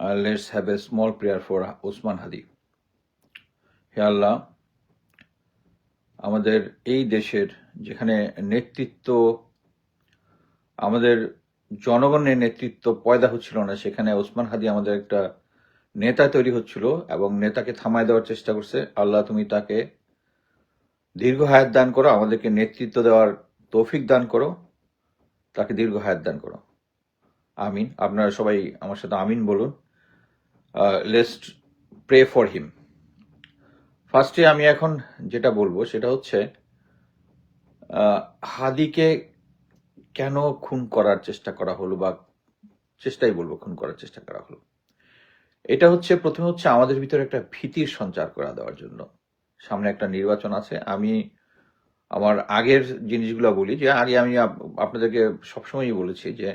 uh, let's have a small prayer for Usman Hadi. হে আল্লাহ আমাদের এই দেশের যেখানে নেতৃত্ব আমাদের জনগণের নেতৃত্ব পয়দা হচ্ছিল না সেখানে ওসমান হাদি আমাদের একটা নেতা তৈরি হচ্ছিল এবং নেতাকে থামায় দেওয়ার চেষ্টা করছে। আল্লাহ তুমি তাকে দীর্ঘ হায়াত দান করো আমাদেরকে নেতৃত্ব দেওয়ার তৌফিক দান করো তাকে দীর্ঘ হায়াত দান করো। আমিন। আপনারা সবাই আমার সাথে আমিন বলুন। লেস্ট প্রে ফর হিম ফার্স্টে আমি এখন যেটা বলব, সেটা হচ্ছে হাদিকে কেন খুন করার চেষ্টা করা হলো বা চেষ্টাই বলব খুন করার চেষ্টা করা হলো। এটা হচ্ছে, প্রথমে হচ্ছে আমাদের ভিতরে একটা ভীতির সঞ্চার করা দেওয়ার জন্য। সামনে একটা নির্বাচন আছে। আমি আমার আগের জিনিসগুলো বলি, যে আগে আমি আপনাদেরকে সবসময়ই বলেছি যে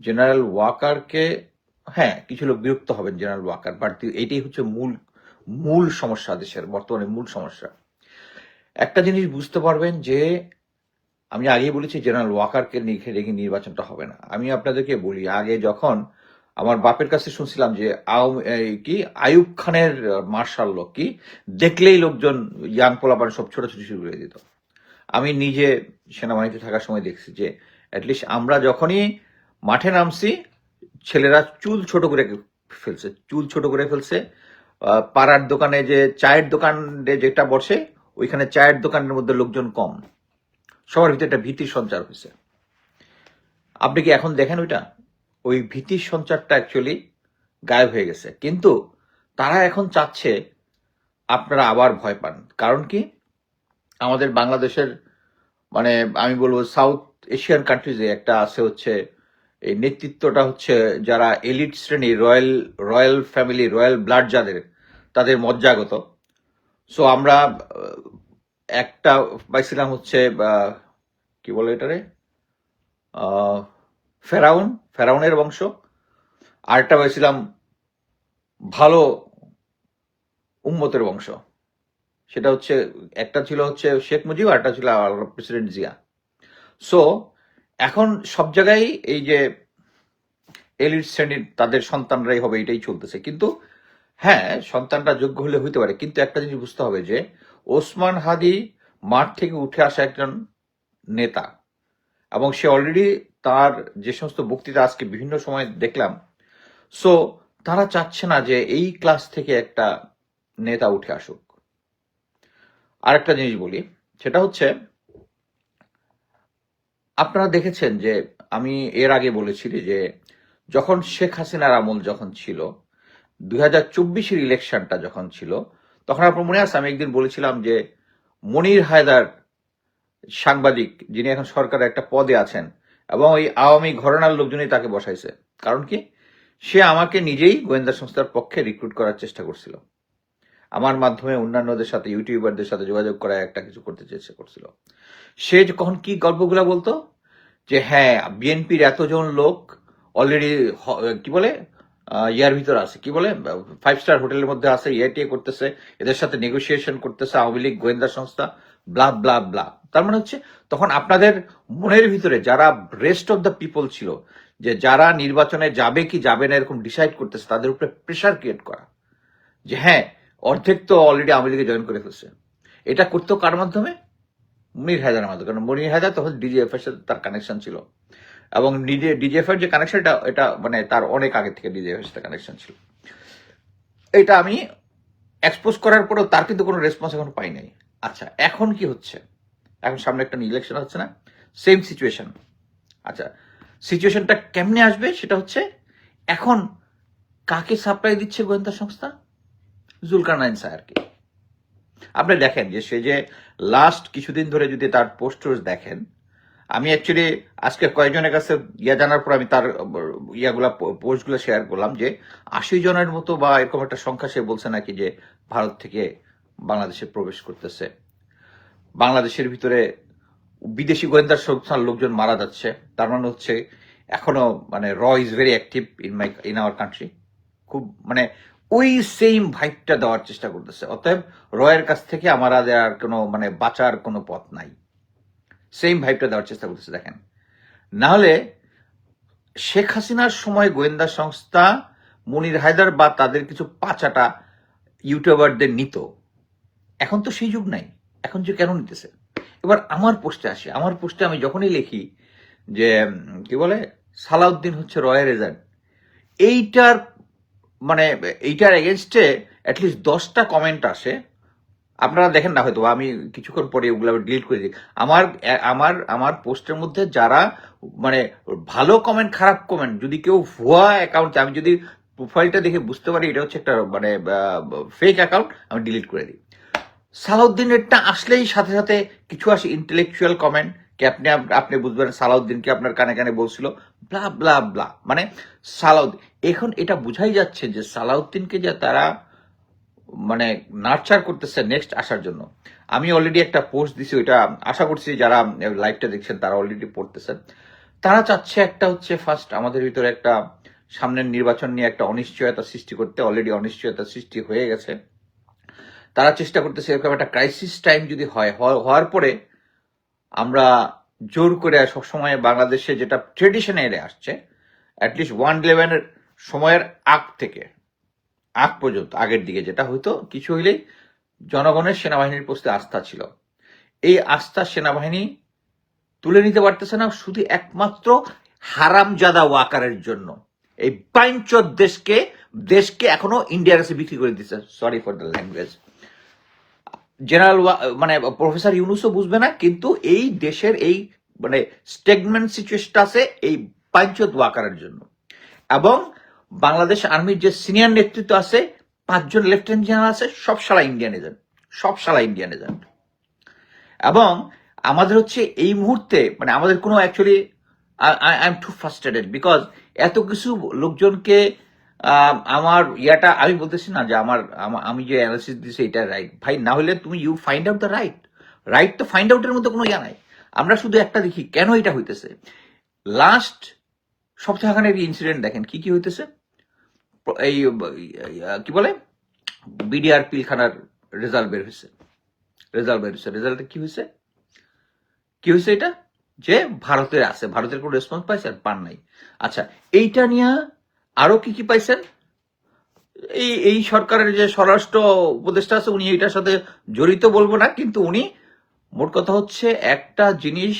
জেনারেল ওয়াকারকে হ্যাঁ কিছু লোক বিরক্ত হবেন জেনারেল ওয়াকার বাট এইটাই হচ্ছে মূল মূল সমস্যা দেশের, বর্তমানে মূল সমস্যা। একটা জিনিস বুঝতে পারবেন যে, আমি আগেই বলেছি জেনারেল ওয়াকারকে রেখে নির্বাচনটা হবে না। আমি আপনাদেরকে বলি, আগে যখন আমার বাপের কাছে শুনছিলাম যে কি আয়ুব খানের মার্শাল লোক কি, দেখলেই লোকজন ইয়াং পোলাপান সব ছোটাছুটি শুরু করে দিত। আমি নিজে সেনাবাহিনীতে থাকার সময় দেখছি যে অ্যাটলিস্ট আমরা যখনই মাঠে নামছি ছেলেরা চুল ছোট করে ফেলছে, চুল ছোট করে ফেলছে। পাড়ার দোকানে যে চায়ের দোকানে যেটা বসে, ওইখানে চায়ের দোকানের মধ্যে লোকজন কম। সবার ভিতরে একটা ভীতির সঞ্চার হয়েছে। আপনি কি এখন দেখেন ওইটা? ওই ভীতির সঞ্চারটা অ্যাকচুয়ালি গায়েব হয়ে গেছে। কিন্তু তারা এখন চাচ্ছে আপনারা আবার ভয় পান। কারণ কি? আমাদের বাংলাদেশের মানে আমি বলব সাউথ এশিয়ান কান্ট্রিজে একটা আছে হচ্ছে এই নেতৃত্বটা হচ্ছে যারা এলিট শ্রেণি, royal royal family, royal blood যাদের, তাদের মজ্জাগত। সো আমরা একটা পাইছিলাম হচ্ছে কি বলে এটারে? ফেরাউন, ফেরাউনের বংশ। আরেকটা পাইছিলাম ভালো উম্মতের বংশ। সেটা হচ্ছে, একটা ছিল হচ্ছে শেখ মুজিব আর একটা ছিল প্রেসিডেন্ট জিয়া। সো এখন সব জায়গায় এই যে এলিট শ্রেণির তাদের সন্তানরাই হবে, এটাই চলতেছে। কিন্তু হ্যাঁ সন্তানটা যোগ্য হলে হইতে পারে। কিন্তু একটা জিনিস বুঝতে হবে যে, ওসমান হাদি মাঠ থেকে উঠে আসা একজন নেতা এবং সে অলরেডি তার যে সমস্ত বক্তৃতা আজকে বিভিন্ন সময় দেখলাম সো তারা চাচ্ছে না যে এই ক্লাস থেকে একটা নেতা উঠে আসুক। আরেকটা জিনিস বলি, সেটা হচ্ছে আপনারা দেখেছেন যে আমি এর আগে বলেছি যে যখন শেখ হাসিনার আমল যখন ছিল, দুই হাজার চব্বিশের ইলেকশনটা যখন ছিল, তখন আপনার মনে আছে, আমি একদিন বলেছিলাম যে মনির হায়দার সাংবাদিক, যিনি এখন সরকারের একটা পদে আছেন এবং ওই আওয়ামী ঘরানার লোকজনই তাকে বসাইছে। কারণ কি? সে আমাকে নিজেই গোয়েন্দা সংস্থার পক্ষে রিক্রুট করার চেষ্টা করছিল। আমার মাধ্যমে অন্যান্যদের সাথে, ইউটিউবারদের সাথে যোগাযোগ করা একটা কিছু করতে চেষ্টা করছিল। সে কখন কি গল্পগুলো বলতো? যে হ্যাঁ বিএনপির এতজন লোক অলরেডি কি বলে? ইয়ার ভিতর আছে। কি বলে? ফাইভ স্টার হোটেলের মধ্যে আছে ইয়েটিএ করতেছে, এদের সাথে নেগোসিয়েশন করতেছে, আওয়ামী লীগ, গোয়েন্দা সংস্থা ব্লা ব্লা ব্লা তার মানে হচ্ছে, তখন আপনাদের মনের ভিতরে যারা রেস্ট অফ দ্য পিপল ছিল, যে যারা নির্বাচনে যাবে কি যাবে না এরকম ডিসাইড করতেছে, তাদের উপরে প্রেশার ক্রিয়েট করা। যে হ্যাঁ অর্ধেক তো অলরেডি আওয়ামী লীগে জয়েন করে ফেলছে। এটা করতো কার মাধ্যমে? মনির হায়দারের মাধ্যমে। কারণ মনির হায়দার তখন ডিজিএফ এর সাথে তার কানেকশন ছিল। এবং ডিজিএফ এর যে কানেকশন এটা এটা মানে তার অনেক আগে থেকে ডিজিএফ এর সাথে কানেকশন ছিল। এটা আমি এক্সপোজ করার পরেও তার কিন্তু কোনো রেসপন্স এখন পাই নাই। আচ্ছা এখন কি হচ্ছে? এখন সামনে একটা ইলেকশন হচ্ছে না? সেম সিচুয়েশন আচ্ছা সিচুয়েশনটা কেমনে আসবে? সেটা হচ্ছে, এখন কাকে সাপ্লাই দিচ্ছে গোয়েন্দা সংস্থা? জুলকারনাইন স্যারকে আপনি দেখেন যে সে যে লাস্ট কিছুদিন ধরে যদি তার পোস্টার্স দেখেন, আমি অ্যাকচুয়ালি আজকে কয়েকজনের কাছে ইয়া জানার পর আমি তার, ইয়াগুলা পোস্টগুলো শেয়ার করলাম যে আশি জনের মতো বা এরকম একটা সংখ্যা সে বলছে নাকি যে ভারত থেকে বাংলাদেশে প্রবেশ করতেছে। বাংলাদেশের ভিতরে বিদেশি গোয়েন্দা সংস্থার লোকজন মারা যাচ্ছে। তার মানে হচ্ছে এখনও মানে র is very active in my in our country খুব মানে ওই সেম ভাইবটা দেওয়ার চেষ্টা করতেছে। অতএব রয়ের কাছ থেকে আমরা আর কোনো মানে বাঁচার কোনো পথ নাই। সেম ভাইবটা দেওয়ার চেষ্টা করতেছে, দেখেন। নাহলে শেখ হাসিনার সময় গোয়েন্দা সংস্থা মনির হায়দার বা তাদের কিছু পাচাটা ইউটিউবারদের নিত। এখন তো সেই যুগ নাই। এখন যে কেন নিতেছে? এবার আমার পোস্টে আসে। আমার পোস্টে আমি যখনই লিখি যে কি বলে? সালাউদ্দিন হচ্ছে রয়ের এজেন্ট এইটার মানে এইটার এগেনস্টে অ্যাটলিস্ট দশটা কমেন্ট আসে। আপনারা দেখেন না হয়তো আমি কিছুক্ষণ পরে ওগুলো ডিলিট করে দিই। আমার আমার আমার পোস্টের মধ্যে যারা মানে ভালো কমেন্ট খারাপ কমেন্ট যদি কেউ ভুয়া অ্যাকাউন্ট আমি যদি প্রোফাইলটা দেখে বুঝতে পারি, এটা হচ্ছে একটা মানে ফেক অ্যাকাউন্ট আমি ডিলিট করে দিই। সালাউদ্দিনেরটা আসলেই সাথে সাথে কিছু আসে ইন্টেলেকচুয়াল কমেন্ট কি আপনি আপনি বুঝবেন সালাউদ্দিনকে আপনার কানে কানে বলছিল? Blah blah blah. মানে সালাউদ্দিন এখন এটা বোঝাই যাচ্ছে যে সালাউদ্দিনকে যে তারা মানে নার্চার করতেছে নেক্সট আসার জন্য। আমি অলরেডি একটা পোস্ট দিছি, ওইটা আশা করছি যারা লাইভটা দেখছেন তারা অলরেডি পড়তেছেন। তারা চাচ্ছে একটা হচ্ছে ফার্স্ট আমাদের ভিতরে একটা সামনের নির্বাচন নিয়ে একটা অনিশ্চয়তা সৃষ্টি করতে অলরেডি অনিশ্চয়তা সৃষ্টি হয়ে গেছে। তারা চেষ্টা করতেছে এরকম একটা ক্রাইসিস টাইম যদি হয় হওয়া- হওয়ার পরে আমরা জোর করে সবসময় বাংলাদেশে যেটা ট্রেডিশনে এলে আসছে অ্যাটলিস্ট ওয়ান ইলেভেনের সময়ের আগ থেকে, আগ পর্যন্ত, আগের দিকে যেটা হয়তো কিছু হইলেই জনগণের সেনাবাহিনীর প্রতি আস্থা ছিল। এই আস্থা সেনাবাহিনী তুলে নিতে পারতেছে না, শুধু একমাত্র হারামজাদা ওয়াকারের জন্য। এই পাঞ্চত দেশকে দেশকে এখনও ইন্ডিয়ার কাছে বিক্রি করে দিচ্ছে। Sorry for the language general মানে প্রফেসর ইউনুসও বুঝবে না, কিন্তু এই দেশের এই মানে স্টেগমেন্ট সিচুয়েশনটা আছে এই পাঞ্চত ওয়াকারের জন্য। এবং বাংলাদেশ আর্মির যে সিনিয়র নেতৃত্ব আছে, পাঁচজন লেফটেন্যান্ট জেনারেল আছে, সব সালা ইন্ডিয়ান এজেন্ট সব সালা ইন্ডিয়ান এজেন্ট এবং আমাদের হচ্ছে এই মুহূর্তে মানে আমাদের কোনো actually I am too frustrated because এত কিছু লোকজনকে আমার ইয়াটা, আমি বলতেছি না যে আমার, আমি যে অ্যানালিসিস দিচ্ছি এটা রাইট ভাই, না হলে তুমি you find out the right right তো ফাইন্ড আউটের মধ্যে কোনো ইয়া নাই। আমরা শুধু একটা দেখি, কেন এটা হইতেছে? লাস্ট সপ্তাহখানের ইনসিডেন্ট দেখেন, কি কি হইতেছে? এই কি বলে? বিডিআর পিলখানার রেজাল্ট বের হয়েছে রেজাল্ট বের হয়েছে রেজাল্টে কি হয়েছে কি হয়েছে এটা? যে ভারতের আছে। ভারতের কোনো রেসপন্স পাইছে আর পান নাই। আচ্ছা এইটা নিয়ে আরও কি কি পাইছেন? এই এই সরকারের যে স্বরাষ্ট্র উপদেষ্টা আছে, উনি এটার সাথে জড়িত বলব না, কিন্তু উনি মোট কথা হচ্ছে একটা জিনিস,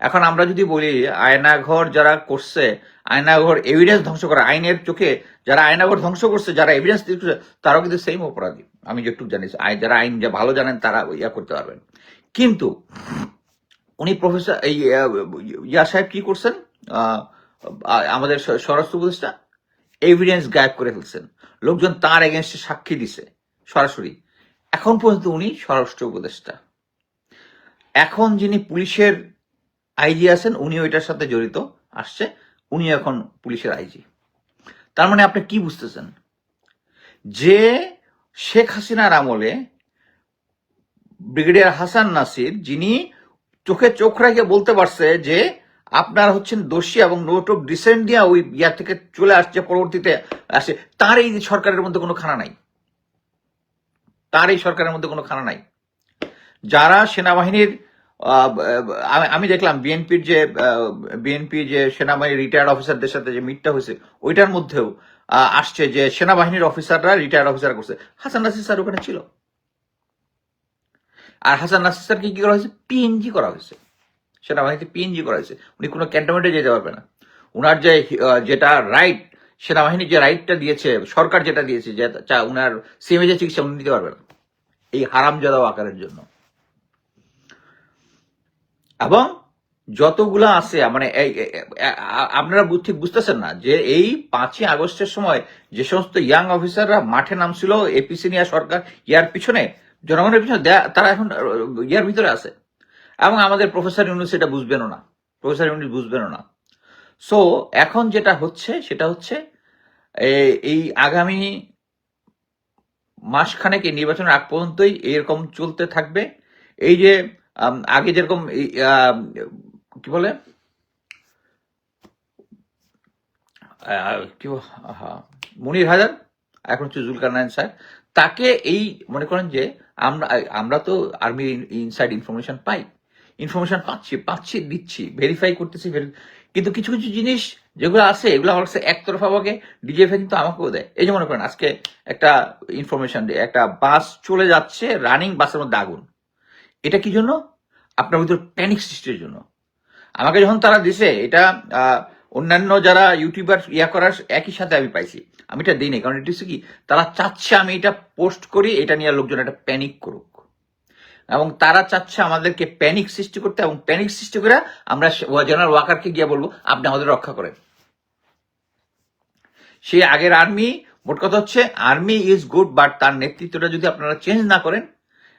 এখন আমরা যদি বলি, আয়নাঘর যারা করছে, আয়নাঘর এভিডেন্স ধ্বংস করা, আইনের চোখে যারা আয়নাঘর ধ্বংস করছে, যারা এভিডেন্স তারাও কিন্তু সেম অপরাধী। আমি যেটুকু জানি যারা আইন যা ভালো জানেন, তারা ইয়া করতে পারবেন। কিন্তু উনি প্রফেসর এই ইয়া সাহেব কি করছেন? আমাদের স্বরাষ্ট্র উপদেষ্টা? এভিডেন্স গায়েব করে ফেলছেন। লোকজন তার এগেনস্টে সাক্ষী দিছে, সরাসরি। এখন পর্যন্ত উনি স্বরাষ্ট্র উপদেষ্টা। এখন যিনি পুলিশের আইজি আছেন উনি ওইটার সাথে জড়িত, আসছে উনি এখন পুলিশের আইজি। তার মানে আপনি কি বুঝতেছেন? যে শেখ হাসিনার আমলে ব্রিগেডিয়ার হাসান নাসির, যিনি চোখে চোখ রেখে বলতে পারছে যে আপনার হচ্ছেন দোষী এবং নোট অফ ডিসেন্ট দিয়া ওই ইয়া থেকে চলে আসছে, পরবর্তীতে আসে। তার এই সরকারের মধ্যে কোনো খানা নাই। তার এই সরকারের মধ্যে কোনো খানা নাই। যারা সেনাবাহিনীর আমি- দেখলাম বিএনপির যে বিএনপি যে সেনাবাহিনীর রিটায়ার্ড অফিসারদের সাথে যে মিটটা হয়েছে, ওইটার মধ্যেও আসছে যে সেনাবাহিনীর অফিসাররা রিটায়ার্ড অফিসার করছে। হাসান নাসির স্যার ওখানে ছিল। আর হাসান নাসির স্যারকে কি করা হয়েছে? পিএনজি করা হয়েছে। সেনাবাহিনীতে পিএনজি করা হয়েছে উনি কোনো ক্যান্টনমেন্টে যেতে পারবে না। উনার যে যেটা রাইট সেনাবাহিনী যে রাইটটা দিয়েছে, সরকার যেটা দিয়েছে, যে উনার সিএমএ যে চিকিৎসা উনি নিতে পারবে না। এই হারামজাদা আকারের জন্য। এবং যতগুলা আছে মানে আপনারা ঠিক বুঝতেছেন না যে এই পাঁচই আগস্টের সময় যে সমস্ত ইয়াং অফিসাররা মাঠে নামছিল এপিসি নিয়ে সরকার, ইয়ার পিছনে, জনগণের পিছনে তারা এখন, ইয়ার ভিতরে আছে। এবং আমাদের প্রফেসর ইউনুস এটা বুঝবেনও না। প্রফেসর ইউনুস বুঝবেনও না। সো এখন যেটা হচ্ছে, সেটা হচ্ছে এই আগামী মাসখানেক এই নির্বাচনের আগ পর্যন্তই এরকম চলতে থাকবে। এই যে আগে যেরকম কি বলে? কি মনির হাজার এখন হচ্ছে জুলকার নায়ন স্যার, তাকে এই মনে করেন যে, আমরা আমরা তো আর্মি ইনসাইড ইনফরমেশন পাই। ইনফরমেশন পাচ্ছি পাচ্ছি, দিচ্ছি ভেরিফাই করতেছি কিন্তু কিছু কিছু জিনিস যেগুলো আছে, এগুলো আমার কাছে একতরফা ভাবে ডিজিএফআই কিন্তু আমাকেও দেয়। এই যে মনে করেন, আজকে একটা ইনফরমেশন একটা বাস চলে যাচ্ছে রানিং বাসের মধ্যে আগুন। এটা কি জন্য? আপনার ভিতর প্যানিক সৃষ্টির জন্য। আমাকে যখন তারা দিছে, এটা অন্যান্য যারা ইউটিউবার ইয়া করার একই সাথে আমি পাইছি। আমি এটা দিই কারণ এটা কি, তারা চাচ্ছে আমি এটা পোস্ট করি, এটা নিয়ে লোকজন একটা প্যানিক করুক। এবং তারা চাচ্ছে আমাদেরকে প্যানিক সৃষ্টি করতে এবং প্যানিক সৃষ্টি করে আমরা জেনারেল ওয়াকারকে গিয়ে বলব আপনি আমাদের রক্ষা করেন সেই আগের আর্মি মোট কথা হচ্ছে আর্মি ইজ গুড বাট তার নেতৃত্বটা যদি আপনারা চেঞ্জ না করেন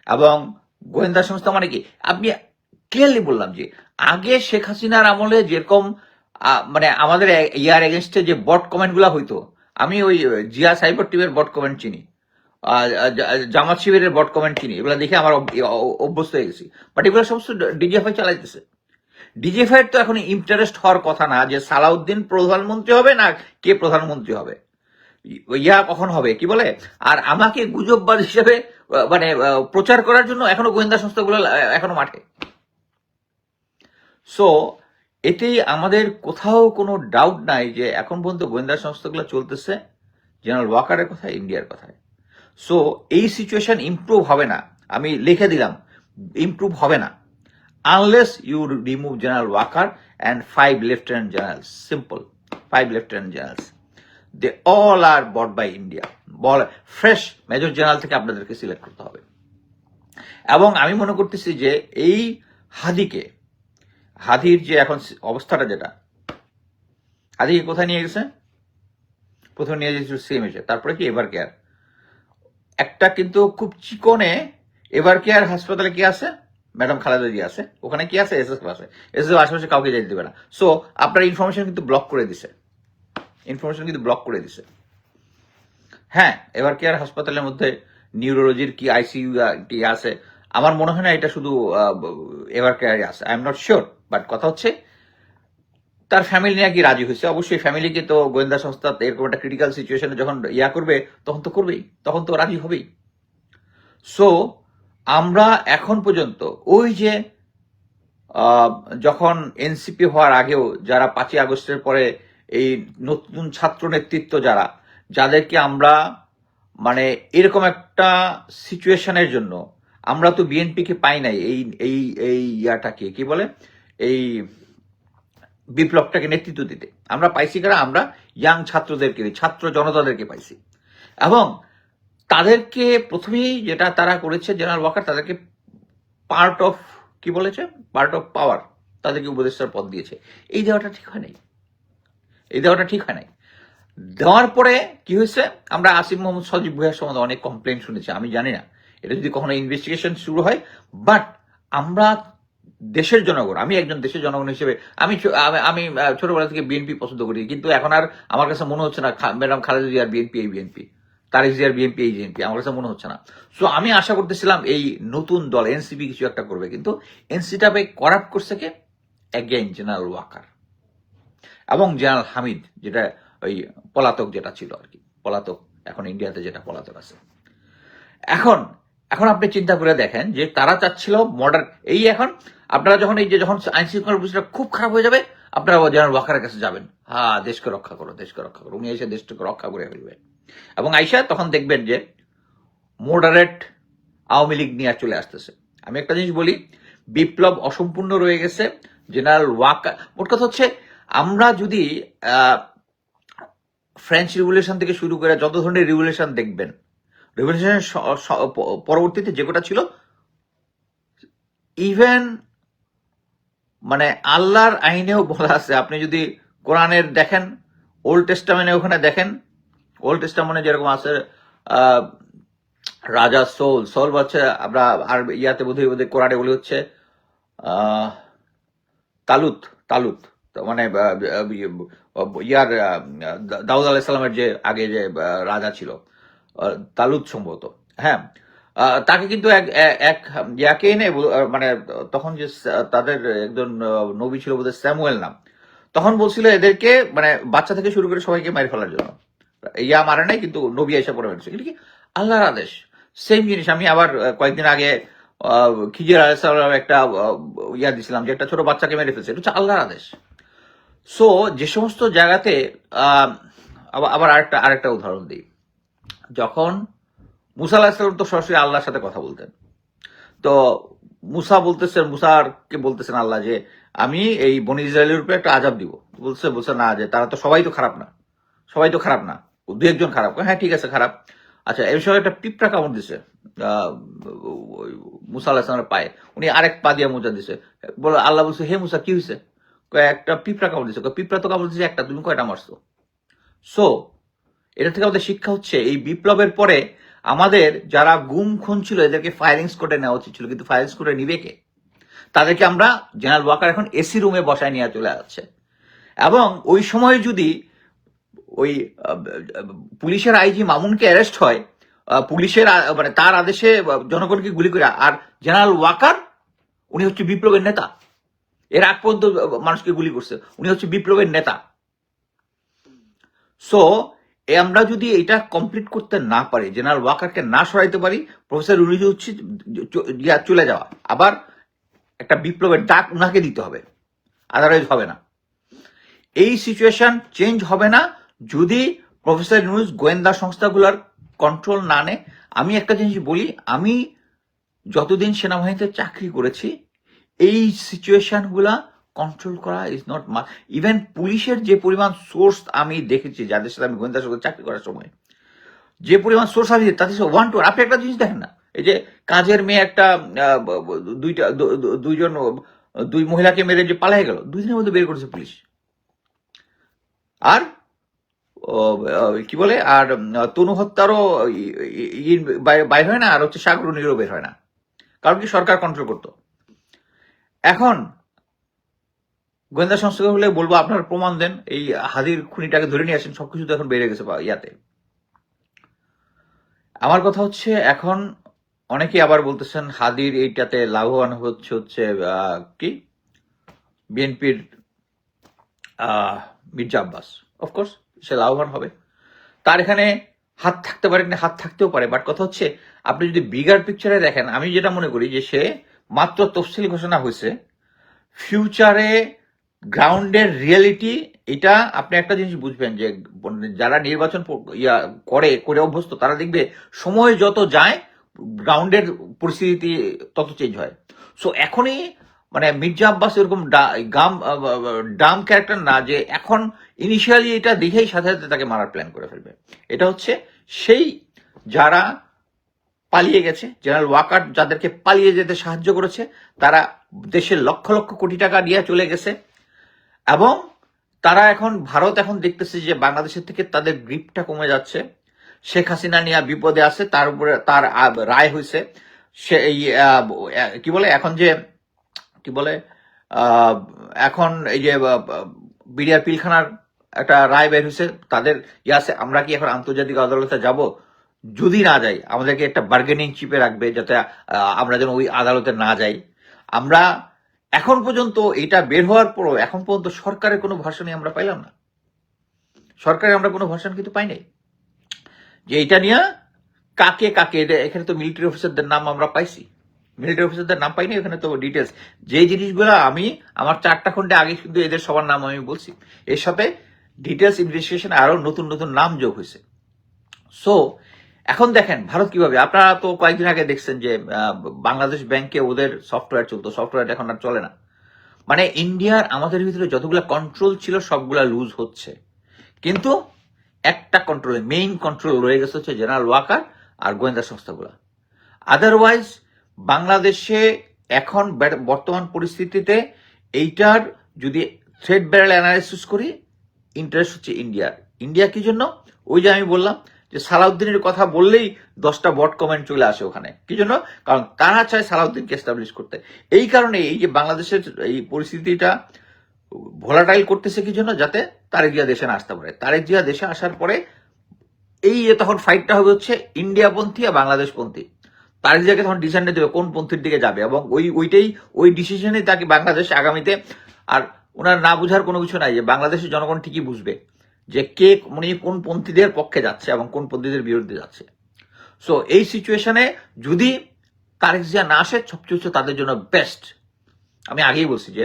এবং গোয়েন্দা সংস্থা মানে কি আপনি ক্লিয়ারলি বললাম যে আগে শেখ হাসিনার আমলে যেরকম মানে আমাদের ইয়ার এগেনস্টে যে বট কমেন্টগুলা হইতো আমি ওই জিয়া সাইবার টিমের বট কমেন্ট চিনি জামাত শিবিরের বট কমেন্ট চিনি এগুলো দেখে আমার অভ্যস্ত হয়ে গেছি। বাট এগুলো সমস্ত ডিজিএফআই চালাইতেছে। ডিজিএফআই তো এখন ইন্টারেস্ট হওয়ার কথা না, যে সালাউদ্দিন প্রধানমন্ত্রী হবে না কে প্রধানমন্ত্রী হবে? ইয়া কখন হবে, কি বলে? আর আমাকে গুজববাজ হিসেবে মানে প্রচার করার জন্য এখনও গোয়েন্দা সংস্থাগুলো এখনও মাঠে। সো এতেই আমাদের কোথাও কোনো ডাউট নাই যে এখন পর্যন্ত গোয়েন্দা সংস্থাগুলো চলতেছে। জেনারেল ওয়াকারের কথা ইন্ডিয়ার কথায়। সো এই সিচুয়েশন ইমপ্রুভ হবে না। আমি লিখে দিলাম ইমপ্রুভ হবে না। Unless you remove General Waker and five lieutenant generals simple five lieutenant generals they all are bought by India ball fresh major general থেকে আপনাদেরকে সিলেক্ট করতে হবে। এবং আমি মনে করতেছি যে এই হাদিকে, হাদির যে এখন অবস্থাটা যেটা, হাদিকে কোথায় নিয়ে গেছে? প্রথমে নিয়ে গেছিল সিএমএসে তারপরে কি এভার কেয়ার একটা কিন্তু খুব চিকনে এভার কেয়ার হাসপাতালে কি আছে? ম্যাডাম খালেদা জি আছে। ওখানে কি আছে? এস এস আছে। এস এস আশেপাশে কাউকে যেতে দেবে না। সো আপনার ইনফরমেশন কিন্তু ব্লক করে দিছে। ইনফরমেশন কিন্তু ব্লক করে দিছে। হ্যাঁ এভার কেয়ার হাসপাতালের মধ্যে নিউরোলজির কি আইসিইউ কি আছে? আমার মনে হয় না এটা শুধু এভার কেয়ারে আছে। I am not sure but কথা হচ্ছে তার ফ্যামিলি নিয়ে কি রাজি হয়েছে? অবশ্যই ফ্যামিলিকে তো গোয়েন্দা সংস্থা এরকম একটা ক্রিটিক্যাল সিচুয়েশনে যখন ইয়া করবে, তখন তো করবেই, তখন তো রাজি হবেই। সো আমরা এখন পর্যন্ত ওই যে যখন এনসিপি হওয়ার আগেও যারা পাঁচই আগস্টের পরে এই নতুন ছাত্র নেতৃত্ব যারা, যাদেরকে আমরা মানে এরকম একটা সিচুয়েশনের জন্য, আমরা তো বিএনপিকে পাই নাই, এই এই এই ইয়াটাকে, কি বলে? এই বিপ্লবটাকে নেতৃত্ব দিতে। আমরা পাইছি কারা? আমরা ইয়াং ছাত্রদেরকে ছাত্র জনতাদেরকে পাইছি। এবং তাদেরকে প্রথমেই যেটা তারা করেছে জেনারেল ওয়াকার তাদেরকে পার্ট অফ কি বলেছে? পার্ট অফ পাওয়ার তাদেরকে উপদেষ্টার পদ দিয়েছে। এই দেওয়াটা ঠিক হয় নাই। এই দেওয়াটা ঠিক হয় নাই। দেওয়ার পরে কি হয়েছে? আমরা আসিফ মোহাম্মদ সজীব ভুইয়ার সম্বন্ধে অনেক কমপ্লেন শুনেছি, আমি জানি না। এটা যদি কখনো ইনভেস্টিগেশন শুরু হয় বাট আমরা দেশের জনগণ, আমি একজন দেশের জনগণ হিসেবে, আমি আমি- ছোটবেলা থেকে বিএনপি পছন্দ করি, কিন্তু এখন আর আমার কাছে মনে হচ্ছে না ম্যাডাম খালেদা জিয়ার বিএনপি এই বিএনপি তারেক জিয়ার বিএনপি এই বিএনপি আমার কাছে মনে হচ্ছে না। সো আমি আশা করতেছিলাম এই নতুন দল এনসিপি কিছু একটা করবে, কিন্তু এনসিটাপে করাপ্ট করছে কে? অ্যাগেন জেনারেল ওয়াকার এবং জেনারেল হামিদ যেটা ওই পলাতক যেটা ছিল আর কি, পলাতক, এখন ইন্ডিয়াতে যেটা পলাতক আছে। এখন এখন আপনি চিন্তা করে দেখেন যে তারা চাচ্ছিল মডার্ন এই এখন আপনারা যখন এই যে যখন আইন শৃঙ্খলা খুব খারাপ হয়ে যাবে, আপনারা জেনারেল ওয়াকারের কাছে যাবেন। হ্যাঁ দেশকে রক্ষা করো, দেশকে রক্ষা করো। উনি এসে দেশটাকে রক্ষা করে ফেলবে। এবং আইসা তখন দেখবেন যে মোডারেট আওয়ামী লীগ নিয়ে চলে আসতেছে। আমি একটা জিনিস বলি, বিপ্লব অসম্পূর্ণ রয়ে গেছে, জেনারেল ওয়াকার মোট কথা হচ্ছে, আমরা যদি ফ্রেঞ্চ রিভলিউশন থেকে শুরু করে যত ধরনের রিভলিউশন দেখবেন রিভলিউশনের পরবর্তীতে যে কটা ছিল ইভেন মানে আল্লাহর আইনেও বলা আছে, আপনি যদি কোরআনের দেখেন ওল্ড টেস্টামেন্টে ওখানে দেখেন ওল্ড টেস্টামেন্টে যেরকম আছে রাজা সোল সোল হচ্ছে আমরা আর ইয়াতে বোধহয় বোধহয় কোরআনে বলি হচ্ছে তালুত তালুত মানে ইয়ার দাউদ আলাইসালামের যে, আগে যে রাজা ছিল তালুত সম্ভবত হ্যাঁ? তাকে কিন্তু এক এক- ইয়াকে এনে মানে তখন যে তাদের একজন নবী ছিল বোধহয় স্যামুয়েল নাম, তখন বলছিল এদেরকে মানে বাচ্চা থেকে শুরু করে সবাইকে মারি ফেলার জন্য। ইয়া মারে নাই, কিন্তু নবী এসে পড়ে ফেলছে। কিন্তু কি আল্লাহর আদেশ? সেম জিনিস, আমি আবার কয়েকদিন আগে খিজির আলাইসালাম একটা ইয়া দিছিলাম যে একটা ছোট বাচ্চাকে মেরে ফেলছে। এটা হচ্ছে আল্লাহর আদেশ। সো যে সমস্ত জায়গাতে আবার আরেকটা আরেকটা উদাহরণ দিই। যখন মুসা আলাহিসাল্লাম তো সরাসরি আল্লাহর সাথে কথা বলতেন। তো মুসা বলতেছেন মুসারকে বলতেছেন আল্লাহ যে, আমি এই বনি ইসরায়েলের উপরে একটা আজাব দিব। বলছে বলছে, না যে, তারা তো সবাই তো খারাপ না। সবাই তো খারাপ না। দু একজন খারাপ। হ্যাঁ ঠিক আছে, খারাপ। আচ্ছা এই সময় একটা পিঁপড়া কামড় দিছে মুসা আল্লাহ পায়ে। উনি আরেক পা দিয়ে মোজা দিছে। বলে, আল্লাহ বলছে, হে মুসা, কি হয়েছে একটা পিঁপড়া কামড় দিছে। পিঁপড়া তো কামড় দিছে একটা, তুমি কয়টা মারছো? সো এটা থেকে আমাদের শিক্ষা হচ্ছে, এই বিপ্লবের পরে আমাদের যারা গুম খুন ছিল, এদেরকে ফায়ারিং স্কোয়াডে নেওয়া উচিত ছিল, কিন্তু ফায়ারিং স্কোয়াডে নিবে কে? তাদেরকে আমরা জেনারেল ওয়াকার এখন এসি রুমে বসায় নিয়ে চলে যাচ্ছে। এবং ওই সময় যদি ওই পুলিশের আইজি মামুনকে অ্যারেস্ট হয় পুলিশের মানে তার আদেশে জনগণকে গুলি করে, আর জেনারেল ওয়াকার উনি হচ্ছে বিপ্লবের নেতা। এর আগ পর্যন্ত মানুষকে গুলি করছে। উনি হচ্ছে বিপ্লবের নেতা। সো আমরা যদি এটা কমপ্লিট করতে না পারি জেনারেল ওয়াকারকে না সরাইতে পারি প্রফেসর রুরিজ হচ্ছে চলে যাওয়া। আবার একটা বিপ্লবের ডাক উনাকে দিতে হবে। আদারওয়াইজ হবে না। এই সিচুয়েশন চেঞ্জ হবে না যদি প্রফেসর নিউজ গোয়েন্দা সংস্থাগুলোর কন্ট্রোল না নেয়। আমি একটা জিনিস বলি, আমি যতদিন সেনাবাহিনীতে চাকরি করেছি, এই সিচুয়েশনগুলা কন্ট্রোল করা ইজ নট মাস ইভেন পুলিশের যে পরিমাণ সোর্স আমি দেখেছি, যাদের সাথে আমি গোয়েন্দা সাথে চাকরি করার সময়, যে পরিমাণ সোর্স আমি তাদের সাথে ওয়ান টু আপনি একটা জিনিস দেখেন না, এই যে কাজের মেয়ে একটা দুইটা দুইজন দুই মহিলাকে মেরে যে পালাই গেল দুই দিনের মধ্যে বের করেছে পুলিশ। আর কি বলে, আর, তনু হত্যারও বাইরে- হয় না, আর হচ্ছে সাগরণীরও বের হয় না। কারণ কি সরকার কন্ট্রোল করতো। এখন গোয়েন্দা সংস্থা হলে বলব আপনার প্রমাণ দেন, এই হাদির খুনিটাকে ধরে নিয়ে আসেন, সবকিছু তো এখন বেড়ে গেছে ইয়াতে। আমার কথা হচ্ছে, এখন অনেকে আবার বলতেছেন হাদির এইটাতে লাভবান হচ্ছে হচ্ছে কি? বিএনপির মির্জা আব্বাস। অফকোর্স সে লাভবান হবে। তার এখানে হাত থাকতে পারে হাত থাকতেও পারে বাট কথা হচ্ছে, আপনি যদি বিগার পিকচারে দেখেন, আমি যেটা মনে করি যে সে মাত্র তফসিল ঘোষণা হয়েছে ফিউচারে গ্রাউন্ডের রিয়েলিটি এটা আপনি একটা জিনিস বুঝবেন যে, যারা নির্বাচন ইয়া করে করে অভ্যস্ত, তারা দেখবে সময় যত যায় গ্রাউন্ডের পরিস্থিতি তত চেঞ্জ হয়। সো এখনই মানে মির্জা আব্বাস এরকম গাম ডাম ক্যারেক্টার না যে, এখন ইনিশিয়ালি এটা দেখেই সাথে সাথে তাকে মারার প্ল্যান করে ফেলবে। এটা হচ্ছে সেই যারা পালিয়ে গেছে, জেনারেল ওয়াকার যাদেরকে পালিয়ে যেতে সাহায্য করেছে, তারা দেশের লক্ষ লক্ষ কোটি টাকা নিয়ে চলে গেছে এবং তারা এখন, ভারত এখন দেখতেছে যে বাংলাদেশের থেকে তাদের গ্রিপটা কমে যাচ্ছে। শেখ হাসিনা নিয়ে বিপদে আছে, তার উপরে তার রায় হয়েছে। সে এই কি বলে, এখন যে, কি বলে এখন এই যে বিডিআর পিলখানার একটা রায় বের হয়েছে, তাদের ইয়ে আছে, আমরা কি এখন আন্তর্জাতিক আদালতে যাব? যদি না যাই, আমাদেরকে একটা বার্গেনিং চিপে রাখবে যাতে আমরা যেন ওই আদালতে না যাই। আমরা এখন পর্যন্ত এটা বের হওয়ার পরও এখন পর্যন্ত সরকারের কোনো ভাষণই আমরা পাইলাম না। সরকারের আমরা কোনো ভাষণ কিন্তু পাই নাই। যে এটা নিয়ে কাকে কাকে এখানে তো মিলিটারি অফিসারদের নাম আমরা পাইছি। মিলিটারি অফিসারদের নাম পাইনি, এখানে তো ডিটেলস যে জিনিসগুলো আমি আমার চারটা খন্ডে আগে কিন্তু এদের সবার নাম আমি বলছি। এর সাথে ডিটেলস ইনভেস্টিগেশন আরও নতুন নতুন নাম যোগ হয়েছে। সো এখন দেখেন, ভারত কীভাবে? আপনারা তো কয়েকদিন আগে দেখছেন যে বাংলাদেশ ব্যাংকে ওদের সফটওয়্যার চলতো। সফটওয়্যার এখন আর চলে না। মানে ইন্ডিয়ার আমাদের ভিতরে যতগুলো কন্ট্রোল ছিল, সবগুলা লুজ হচ্ছে। কিন্তু একটা কন্ট্রোল মেইন কন্ট্রোল রয়ে গেছে হচ্ছে জেনারেল ওয়াকার আর গোয়েন্দা সংস্থাগুলো। আদারওয়াইজ বাংলাদেশে এখন বর্তমান পরিস্থিতিতে এইটার যদি থ্রেড ব্যারেল অ্যানালাইসিস করি ইন্টারেস্ট হচ্ছে ইন্ডিয়ার ইন্ডিয়া কি জন্য? ওই যে আমি বললাম যে সালাউদ্দিনের কথা বললেই দশটা বট কমেন্ট চলে আসে ওখানে। কি জন্য? কারণ তারা চায় সালাউদ্দিনকে এস্টাবলিশ করতে? এই কারণে এই যে বাংলাদেশের এই পরিস্থিতিটা ভোলাটাইল করতেছে কি জন্য? যাতে তারেক জিয়া দেশে না আসতে পারে। তারেক জিয়া দেশে আসার পরে এই তখন ফাইটটা হবে হচ্ছে ইন্ডিয়া পন্থী আর বাংলাদেশ পন্থী তারেক জিয়াকে তখন ডিসিশন দেবে কোন পন্থীর দিকে যাবে এবং ওই ওইটাই, ওই ডিসিশনে তাকে বাংলাদেশ আগামীতে আর ওনার না বুঝার কোনো কিছু নাই যে বাংলাদেশের জনগণ ঠিকই বুঝবে। যে কে উনি কোন পন্থীদের পক্ষে যাচ্ছে এবং কোন পন্থীদের বিরুদ্ধে যাচ্ছে। সো এই সিচুয়েশনে যদি তারেক জিয়া না আসে সবচেয়ে হচ্ছে তাদের জন্য বেস্ট আমি আগেই বলছি যে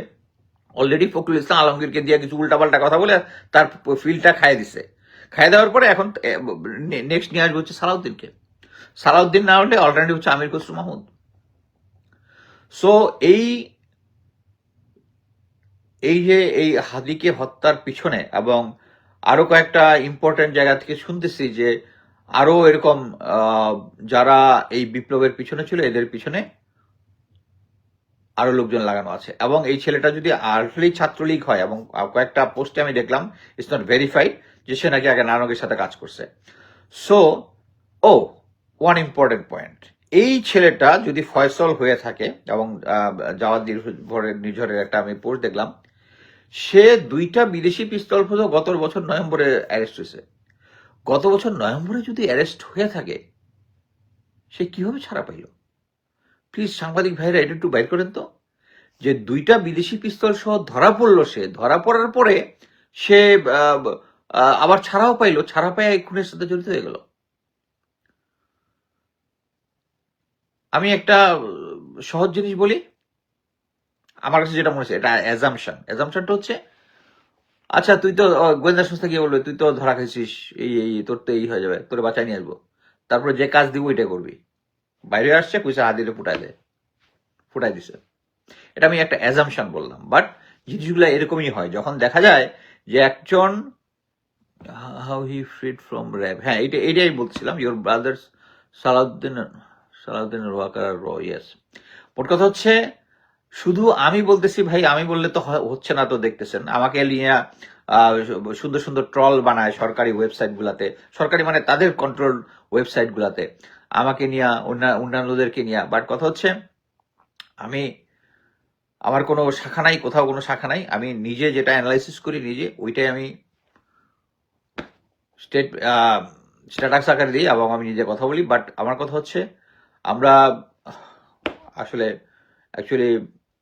অলরেডি ফখরুল ইসলাম আলমগীরকে দিয়ে কিছু উল্টাপাল্টা কথা বলে তার ফিল্ডটা খাইয়ে দিছে। খাইয়ে দেওয়ার পরে এখন নেক্সট নিয়ে আসবে হচ্ছে সালাউদ্দিনকে। সালাউদ্দিন না হলে অল্টারনেটিভ হচ্ছে আমির খসরু মাহমুদ। সো এই এই যে, এই হাদিকে হত্যার পিছনে এবং আরও কয়েকটা ইম্পর্টেন্ট জায়গা থেকে শুনতেছি যে আরও এরকম যারা এই বিপ্লবের পিছনে ছিল, এদের পিছনে আরও লোকজন লাগানো আছে। এবং এই ছেলেটা যদি আসলেই ছাত্রলীগ হয়, এবং কয়েকটা পোস্টে আমি দেখলাম ইটস নট ভেরিফাইড যে সে নাকি আগে নানকের সাথে কাজ করছে। সো ও ওয়ান ইম্পর্টেন্ট পয়েন্ট এই ছেলেটা যদি ফয়সল হয়ে থাকে, এবং জাওয়াদ ভরের নিঝরের একটা আমি পোস্ট দেখলাম সে দুইটা বিদেশি পিস্তল ফোজো গত বছর নভেম্বরে অ্যারেস্ট হয়েছে। গত বছর নভেম্বরে যদি অ্যারেস্ট হয়ে থাকে, সে কীভাবে ছাড়া পাইল? প্লিজ সাংবাদিক ভাইরা এটা একটু বাইর করেন তো। যে দুইটা বিদেশি পিস্তল সহ ধরা পড়ল সে, ধরা পড়ার পরে সে আবার ছাড়াও পাইলো, ছাড়া পায় এই খুনের সাথে জড়িত হয়ে গেল। আমি একটা সহজ জিনিস বলি আমার কাছে যেটা মনে হচ্ছে, এটা অ্যাজামশন অ্যাজামশনটা হচ্ছে আচ্ছা তুই তো গোয়েন্দা সংস্থা গিয়ে বলল তুই তো ধরা খাইছিস, এই এই, তোর তো এই হয়ে যাবে, তোর বাঁচাই নিয়ে আসব। তারপরে যে কাজ দিব, ওইটা করবি। বাইরে আসছে কইসা হাত দিলে ফুটাই দেয় ফুটাই দিছে। এটা আমি একটা অ্যাজামশন বললাম বাট জিনিসগুলো এরকমই হয়। যখন দেখা যায় যে একজন how he freed from RAB হ্যাঁ এটা এটাই বলছিলাম ইওর ব্রাদার্স সালাউদ্দিন সালাউদ্দিন রোয়াকার র ইয়েস মোট কথা হচ্ছে শুধু আমি বলতেছি ভাই, আমি বললে তো হচ্ছে না তো দেখতেছেন। আমাকে নিয়ে সুন্দর সুন্দর ট্রল বানায় সরকারি ওয়েবসাইট গুলাতে। সরকারি মানে তাদের কন্ট্রোল ওয়েবসাইট গুলাতে। আমাকে নিয়ে অন্যান্যদেরকে নিয়ে। বাট কথা হচ্ছে, আমি, আমার কোনো শাখা নাই, কোথাও কোনো শাখা নাই। আমি নিজে যেটা অ্যানালাইসিস করি, নিজে ওইটাই আমি স্টেট স্ট্যাটাস আকারে দিই এবং আমি নিজে কথা বলি। বাট আমার কথা হচ্ছে, আমরা, আসলে অ্যাকচুয়ালি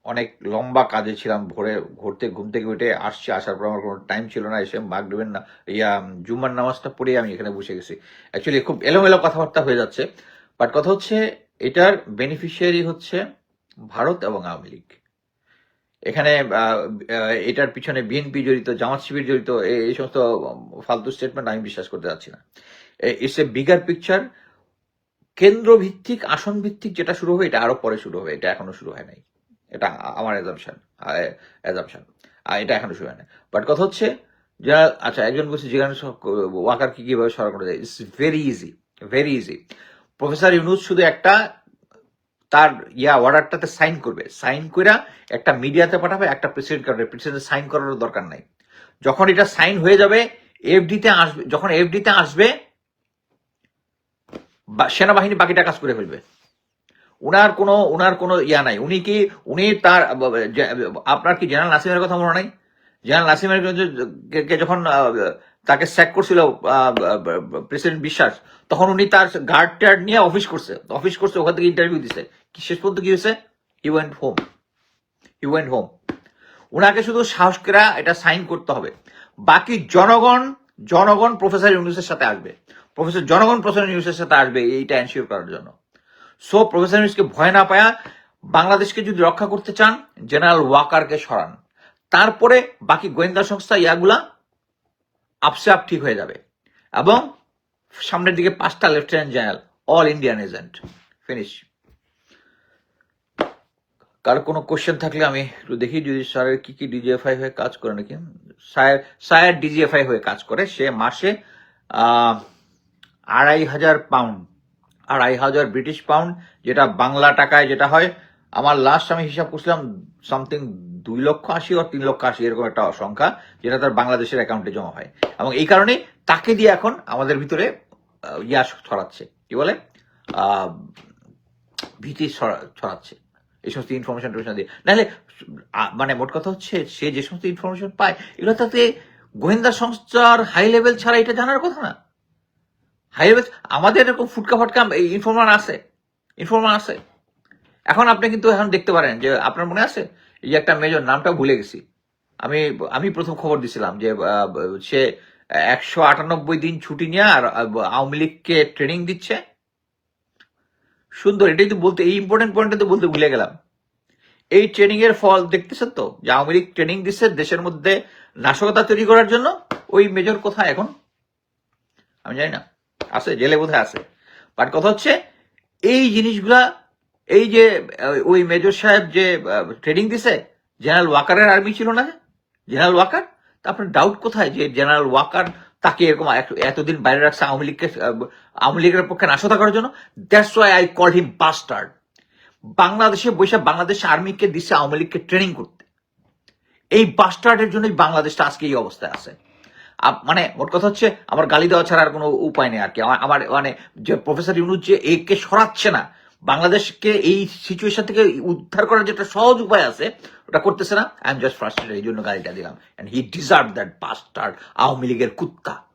অনেক লম্বা কাজে ছিলাম, ভোরে ঘুরতে, ঘুম থেকে উঠে আসছি, আসার পর আমার কোনো টাইম ছিল না, এসে মাগ দেবেন না, ইয়া, জুম্মার নামাজটা পড়ে আমি এখানে বসে গেছি। অ্যাকচুয়ালি খুব এলোমেলো কথাবার্তা হয়ে যাচ্ছে বাট কথা হচ্ছে এটার বেনিফিশিয়ারি হচ্ছে ভারত এবং আওয়ামী লীগ। এখানে এটার পিছনে বিএনপি জড়িত, জামাত শিবির জড়িত এই সমস্ত ফালতু স্টেটমেন্ট আমি বিশ্বাস করতে যাচ্ছি না। ইটস এ বিগার পিকচার কেন্দ্র ভিত্তিক আসন ভিত্তিক যেটা শুরু হবে, এটা আরও পরে শুরু হবে, এটা এখনও শুরু হয় নাই। এটা আমার এজামশন এজামশন এটা এখনও শুরু হয় না বাট কথা হচ্ছে যারা আচ্ছা একজন বলছে যেখানে ওয়াকার কি কীভাবে সরা করা যায় it's very easy very easy professor Yunus শুধু একটা, তার, ইয়া অর্ডারটাতে সাইন করবে। সাইন করে একটা মিডিয়াতে পাঠাবে, একটা প্রেসিডেন্ট করবে প্রেসিডেন্ট সাইন করার দরকার নাই। যখন এটা সাইন হয়ে যাবে এফডিতে আসবে, যখন এফডিতে আসবে সেনাবাহিনী বাকিটা কাজ করে ফেলবে। উনার কোনো উনার কোনো ইয়া নাই। উনি কি, উনি তার আপনার কি জেনারেল নাসিমের কথা মনে নাই? জেনারেল নাসিমের কে- যখন তাকে স্যাক করছিল প্রেসিডেন্ট বিশ্বাস, তখন উনি তার গার্ড টার্ড নিয়ে অফিস করছে। অফিস করছে, ওখান থেকে ইন্টারভিউ দিছে। কি, শেষ পর্যন্ত কি হয়েছে? ওয়েন্ট হোম ওয়েন্ট হোম উনাকে শুধু সাহস করে এটা সাইন করতে হবে। বাকি জনগণ জনগণ প্রফেসর ইউনুসের সাথে আসবে। প্রফেসর জনগণ প্রফেসর ইউনুসের সাথে আসবে এইটা এনশিওর করার জন্য। সো প্রফেসর ইউনুসকে ভয় না পায়া বাংলাদেশকে যদি রক্ষা করতে চান জেনারেল ওয়াকারকে সরান। তারপরে বাকি গোয়েন্দা সংস্থা ইয়াগুলা আপসে আপ ঠিক হয়ে যাবে। এবং সামনের দিকে পাঁচটা lieutenant general all Indian agent finish কার কোনো কোশ্চেন থাকলে আমি একটু দেখি, যদি স্যারের কি কি ডিজিএফআই হয়ে কাজ করে নাকি। স্যার স্যার ডিজিএফআই হয়ে কাজ করে, সে মাসে আড়াই হাজার পাউন্ড আড়াই হাজার ব্রিটিশ পাউন্ড যেটা বাংলা টাকায় যেটা হয়, আমার লাস্ট আমি হিসাব করছিলাম সামথিং দুই লক্ষ আশি আর তিন লক্ষ আশি, এরকম একটা সংখ্যা, যেটা তার বাংলাদেশের অ্যাকাউন্টে জমা হয়। এবং এই কারণে তাকে দিয়ে এখন আমাদের ভিতরে ইয়া ছড়াচ্ছে। কি বলে? ভীতি ছড়া- ছড়াচ্ছে। এই সমস্ত ইনফরমেশন টোমেশন দিয়ে। নাহলে মানে মোট কথা হচ্ছে, সে যে সমস্ত ইনফরমেশন পায়, এগুলো তাতে গোয়েন্দা সংস্থার হাই লেভেল ছাড়া এটা জানার কথা না। হাই লেভেল আমাদের এরকম ফুটকা ফাটকা ইনফরমান আছে। ইনফরমান আছে। এখন আপনি কিন্তু এখন দেখতে পারেন যে আপনার মনে আছে, এই একটা মেজর নামটা ভুলে গেছি। আমি আমি প্রথম খবর দিছিলাম যে সে একশো আটানব্বই দিন ছুটি নিয়ে আর আওয়ামী লীগকে ট্রেনিং দিচ্ছে। সুন্দর, এটাই তো বলতে, এই ইম্পর্টেন্ট পয়েন্টটা তো বলতে ভুলে গেলাম। এই ট্রেনিং এর ফল দেখতেছেন তো? যে আওয়ামী লীগ ট্রেনিং দিচ্ছে দেশের মধ্যে নাশকতা তৈরি করার জন্য, ওই মেজর কোথায় এখন? আমি জানি না। আছে জেলে বোধহয় আছে। বাট কথা হচ্ছে, এই জিনিসগুলা, এই যে ওই মেজর সাহেব যে ট্রেনিং দিছে জেনারেল ওয়াকারের আর্মি ছিল না? জেনারেল ওয়াকার তারপরে ডাউট কোথায় যে জেনারেল ওয়াকার তাকে এরকম এতদিন বাইরে রাখছে আওয়ামী লীগকে আওয়ামী লীগের পক্ষে নাশকতা করার জন্য? That's why I call him bastard বাংলাদেশে বৈশা বাংলাদেশ আর্মিকে দিচ্ছে আওয়ামী লীগকে ট্রেনিং করতে। এই বাস্টার্ডের জন্যই বাংলাদেশটা আজকে এই অবস্থায় আছে। মানে ওর কথা হচ্ছে আমার গালি দেওয়া ছাড়া আর কোনো উপায় নেই আর কি। আমার- মানে যে প্রফেসর ইউনুস যে একে সরাচ্ছে না, বাংলাদেশকে এই সিচুয়েশন থেকে উদ্ধার করার যেটা সহজ উপায় আছে, ওটা করতেছে না। আই এম জাস্ট ফ্রাস্ট্রেটেড এই জন্য গালিটা দিলাম। এন্ড হি ডিজার্ভ দ্যাট পাস্টার আওয়ামী লীগের কুত্তা।